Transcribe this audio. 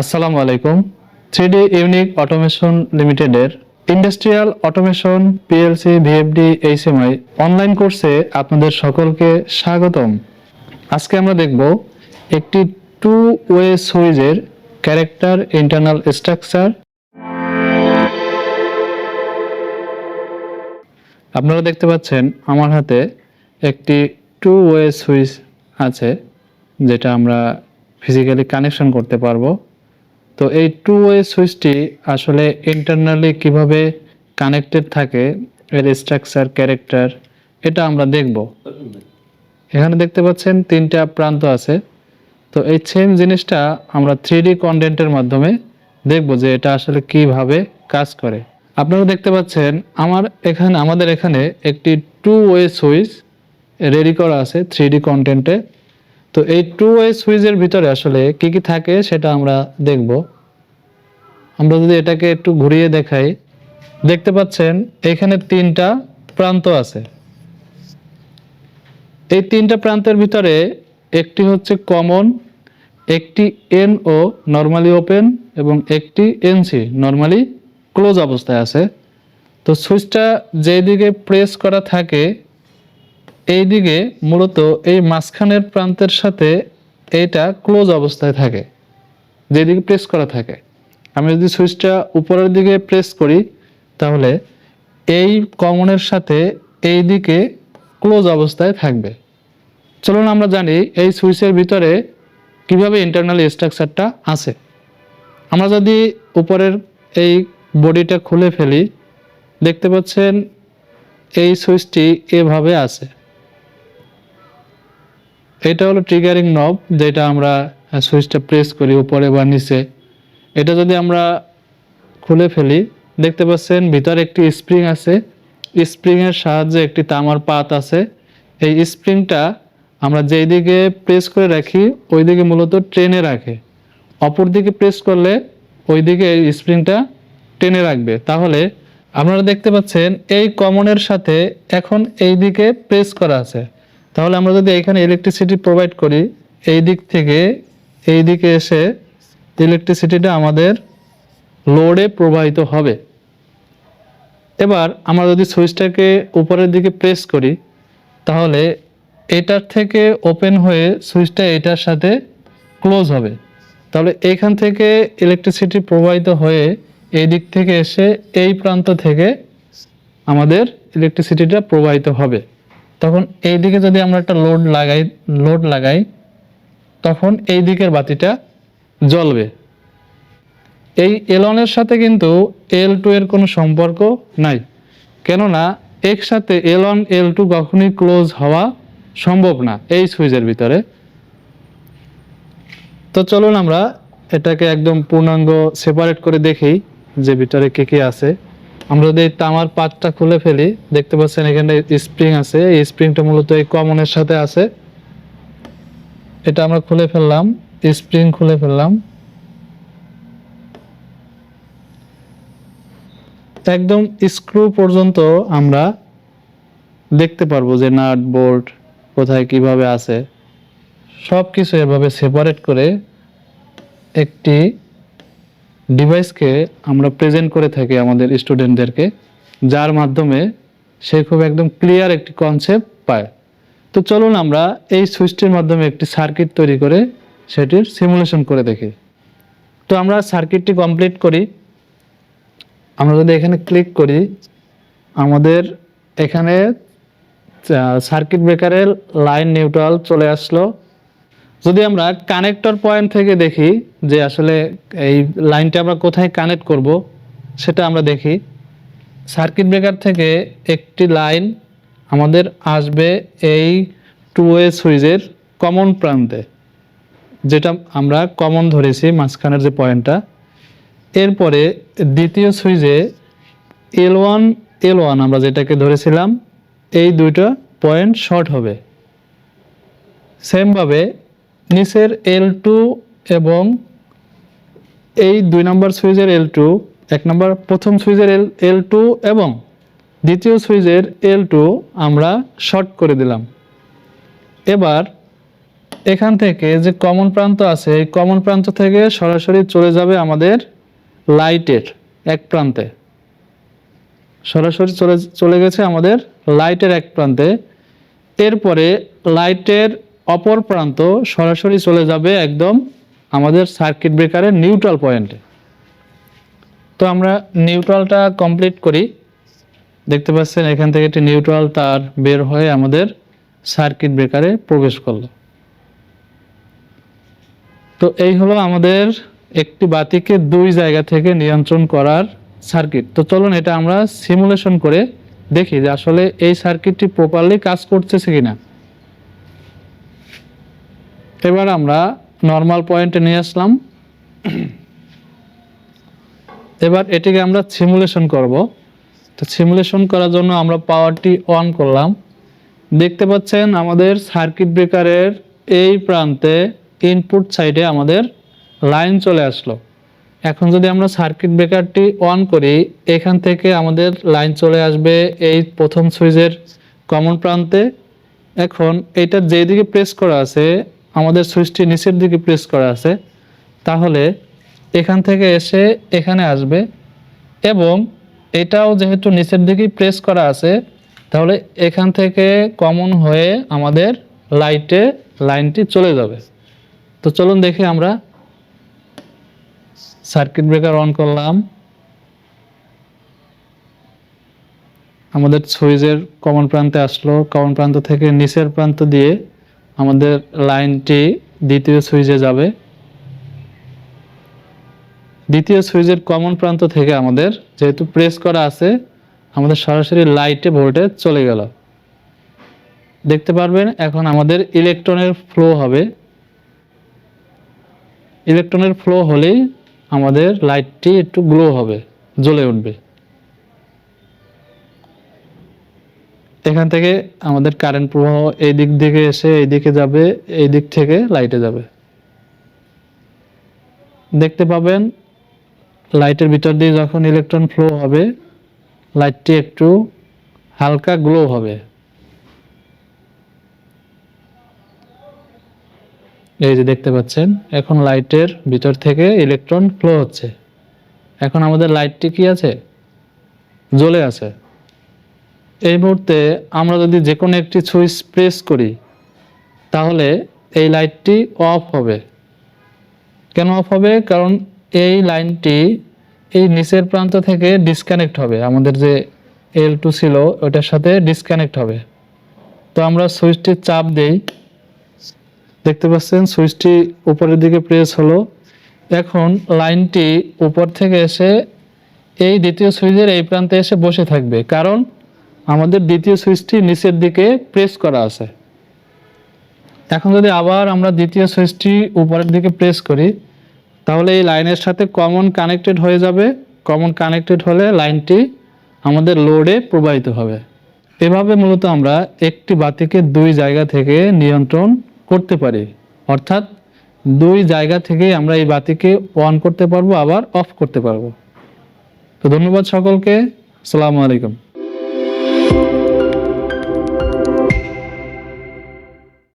আসসালামু আলাইকুম। Three D unique automation লিমিটেডের industrial automation PLC VFD HMI online কোর্সে আপনাদের সকলকে স্বাগতম। আজকে আমরা দেখব একটি টু ওয়ে সুইজের ক্যারেক্টার ইন্টারনাল স্ট্রাকচার। আপনারা দেখতে পাচ্ছেন আমার হাতে একটি টু ওয়ে সুইচ আছে। যেটা আমরা ফিজিক্যালি কানেকশন করতে পারব। তো এই টু ওয়ে সুইচটি আসলে ইন্টারনালি কীভাবে কানেক্টেড থাকে, এর স্ট্রাকচার ক্যারেক্টার এটা আমরা দেখব। এখানে দেখতে পাচ্ছেন তিনটা প্রান্ত আছে। তো এই সেম জিনিসটা আমরা থ্রি ডি কন্টেন্টের মাধ্যমে দেখব যে এটা আসলে কীভাবে কাজ করে। আপনারা দেখতে পাচ্ছেন আমার এখানে, আমাদের এখানে একটি টু ওয়ে সুইচ রেডি করা আছে থ্রি ডি কন্টেন্টে তো এই টু ওয়ে সুইচের ভিতরে আসলে কি কি থাকে সেটা আমরা দেখব। আমরা যদি এটাকে একটু ঘুরিয়ে দেখাই, দেখতে পাচ্ছেন এখানে তিনটা প্রান্ত আছে। এই তিনটা প্রান্তের ভিতরে একটি হচ্ছে কমন একটি এন ও নর্মালি ওপেন এবং একটি এনসি নর্মালি ক্লোজ অবস্থায় আছে। তো সুইচটা যেদিকে প্রেস করা থাকে এই দিকে মূলত এই মাঝখানের প্রান্তের সাথে এইটা ক্লোজ অবস্থায় থাকে, যেদিকে প্রেস করা থাকে। আমি যদি সুইচটা উপরের দিকে প্রেস করি, তাহলে এই কমনের সাথে এই দিকে ক্লোজ অবস্থায় থাকবে। চলুন আমরা জানি এই সুইচের ভিতরে কীভাবে ইন্টারনাল স্ট্রাকচারটা আছে। আমরা যদি উপরের এই বডিটা খুলে ফেলি, দেখতে পাচ্ছেন এই সুইচটি এভাবে আছে। এটা হলো ট্রিগারিং নব যেটা আমরা সুইচটা প্রেস করি উপরে বা নিচে। এটা যদি আমরা খুলে ফেলি, দেখতে পাচ্ছেন ভিতরে একটি স্প্রিং আছে। স্প্রিংয়ের সাহায্যে একটি তামার পাত আছে। এই স্প্রিংটা আমরা যেই দিকে প্রেস করে রাখি, ওই দিকে মূলত ট্রেনে রাখে। অপর দিকে প্রেস করলে ওই দিকে এই স্প্রিংটা টেনে রাখবে। তাহলে আপনারা দেখতে পাচ্ছেন এই কমনের সাথে এখন এই দিকে প্রেস করা আছে। তাহলে আমরা যদি এখানে ইলেকট্রিসিটি প্রোভাইড করি, এই দিক থেকে এই দিকে এসে ইলেকট্রিসিটিটা আমাদের লোডে প্রবাহিত হবে। এবার আমরা যদি সুইচটাকে উপরের দিকে প্রেস করি, তাহলে এটার থেকে ওপেন হয়ে সুইচটা এটার সাথে ক্লোজ হবে। তাহলে এইখান থেকে ইলেকট্রিসিটি প্রবাহিত হয়ে এই দিক থেকে এসে এই প্রান্ত থেকে আমাদের ইলেকট্রিসিটিটা প্রবাহিত হবে। তখন এই দিকে যদি আমরা একটা লোড লাগাই লোড লাগাই, তখন এই দিকের বাতিটা জ্বলবে। এই এল ওয়ানের সাথে কিন্তু এল টু এর কোনো সম্পর্ক নাই। কেননা একসাথে এল ওয়ান এল টু কখনই ক্লোজ হওয়া সম্ভব না এই সুইচের ভিতরে। তো চলুন আমরা এটাকে একদম পূর্ণাঙ্গ সেপারেট করে দেখি যে ভিতরে কে কে আছে। আমরা যদি তামার পাতটা খুলে ফেলি, দেখতে পাচ্ছেন এখানে স্প্রিং আছে। এই স্প্রিংটা মূলত এই কমনের সাথে আছে। এটা আমরা খুলে ফেললাম, স্প্রিং খুলে ফেললাম। একদম স্ক্রু পর্যন্ত আমরা দেখতে পারব যে নাট, বোল্ট কোথায় কীভাবে আছে। সব কিছু এভাবে সেপারেট করে একটি ডিভাইসকে আমরা প্রেজেন্ট করে থাকি আমাদের স্টুডেন্টদেরকে যার মাধ্যমে সে খুব একদম ক্লিয়ার একটি কনসেপ্ট পায়। তো চলুন আমরা এই সুইচটির মাধ্যমে একটি সার্কিট তৈরি করে সেটির সিমুলেশন করে দেখি। তো আমরা সার্কিটটি কমপ্লিট করি। আমরা যদি এখানে ক্লিক করি, আমাদের এখানে সার্কিট ব্রেকারের লাইন নিউট্রাল চলে আসলো। যদি আমরা কানেক্টর পয়েন্ট থেকে দেখি যে আসলে এই লাইনটা আমরা কোথায় কানেক্ট করব, সেটা আমরা দেখি। সার্কিট ব্রেকার থেকে একটি লাইন আমাদের আসবে এই টু ওয়ে সুইচের কমন প্রান্তে, যেটা আমরা কমন ধরেছি মাঝখানের যে পয়েন্টটা এরপরে দ্বিতীয় সুইচে এল ওয়ান এল ওয়ান আমরা যেটাকে ধরেছিলাম, এই দুইটা পয়েন্ট শর্ট হবে। সেমভাবে নিচের এল টু এবং এই দুই নম্বর সুইচের এল টু এক নম্বর প্রথম সুইচের এল এল টু এবং দ্বিতীয় সুইচের এল টু আমরা শর্ট করে দিলাম। এবার এখান থেকে যে কমন প্রান্ত আছে, এই কমন প্রান্ত থেকে সরাসরি চলে যাবে আমাদের লাইটের এক প্রান্তে। সরাসরি চলে চলে গেছে আমাদের লাইটের এক প্রান্তে। এরপরে লাইটের অপর প্রান্ত সরাসরি চলে যাবে একদম আমাদের সার্কিট ব্রেকারের নিউট্রাল পয়েন্টে তো আমরা নিউট্রালটা কমপ্লিট করি। দেখতে পাচ্ছেন এখান থেকে একটি নিউট্রাল তার বের হয়ে আমাদের সার্কিট ব্রেকারে প্রবেশ করল। তো এই হলো আমাদের একটি বাতিকে দুই জায়গা থেকে নিয়ন্ত্রণ করার সার্কিট তো চলুন এটা আমরা সিমুলেশন করে দেখি যে আসলে এই সার্কিটটি প্রপারলি কাজ করতেছে কিনা। এবার আমরা নর্মাল পয়েন্টে নিয়ে আসলাম। এবার এটিকে আমরা সিমুলেশন করব। তো সিমুলেশন করার জন্য আমরা পাওয়ারটি অন করলাম। দেখতে পাচ্ছেন আমাদের সার্কিট ব্রেকারের এই প্রান্তে ইনপুট সাইডে আমাদের লাইন চলে আসলো। এখন যদি আমরা সার্কিট ব্রেকারটি অন করি, এখান থেকে আমাদের লাইন চলে আসবে এই প্রথম সুইচের কমন প্রান্তে। এখন এটা যেদিকে প্রেস করা আছে আমাদের সুইচটি নিচের দিকে প্রেস করা আছে, তাহলে এখান থেকে এসে এখানে আসবে এবং এটাও যেহেতু নিচের দিকেই প্রেস করা আছে, তাহলে এখান থেকে কমন হয়ে আমাদের লাইটে লাইনটি চলে যাবে। তো চলুন দেখি আমরা সার্কিট ব্রেকার অন করলাম। আমাদের সুইচের কমন প্রান্তে আসলো কমন প্রান্ত থেকে নিচের প্রান্ত দিয়ে আমাদের লাইনটি দ্বিতীয় সুইচে যাবে। দ্বিতীয় সুইচের কমন প্রান্ত থেকে আমাদের যেহেতু প্রেস করা আছে, আমাদের সরাসরি লাইটে ভোল্টেজ চলে গেল। দেখতে পারবেন এখন আমাদের ইলেকট্রনের ফ্লো হবে। ইলেকট্রনের ফ্লো হলেই আমাদের লাইটটি একটু গ্লো হবে, জ্বলে উঠবে। এখান থেকে আমাদের কারেন্ট প্রবাহ এই দিক থেকে এসে এই দিকে যাবে, এই দিক থেকে লাইটে যাবে। দেখতে পাবেন লাইটের ভিতর দিয়ে যখন ইলেকট্রন ফ্লো হবে লাইটটি একটু হালকা গ্লো হবে। এই যে দেখতে পাচ্ছেন, এখন লাইটের ভিতর থেকে ইলেকট্রন ফ্লো হচ্ছে। এখন আমাদের লাইটটি কি আছে? জ্বলে আছে। এই মুহূর্তে আমরা যদি যে কোনো একটি সুইচ প্রেস করি, তাহলে এই লাইটটি অফ হবে। কেন অফ হবে? কারণ এই লাইনটি এই নিচের প্রান্ত থেকে ডিসকানেক্ট হবে। আমাদের যে এল টু ছিল, ওটার সাথে ডিসকানেক্ট হবে। তো আমরা সুইচটি চাপ দেই। দেখতে পাচ্ছেন, সুইচটি উপরের দিকে প্রেস হলো। এখন লাইনটি উপর থেকে এসে এই দ্বিতীয় সুইচের এই প্রান্তে এসে বসে থাকবে। কারণ আমাদের দ্বিতীয় সুইচটি নিচের দিকে প্রেস করা আছে। এখন যদি আবার আমরা দ্বিতীয় সুইচটি উপরের দিকে প্রেস করি, তাহলে এই লাইনের সাথে কমন কানেক্টেড হয়ে যাবে। কমন কানেক্টেড হলে লাইনটি আমাদের লোডে প্রবাহিত হবে। এভাবে মূলত আমরা একটি বাতিকে দুই জায়গা থেকে নিয়ন্ত্রণ করতে পারি। অর্থাৎ দুই জায়গা থেকেই আমরা এই বাতিকে অন করতে পারব, আবার অফ করতে পারব। তো ধন্যবাদ সকলকে। সালামু আলাইকুম।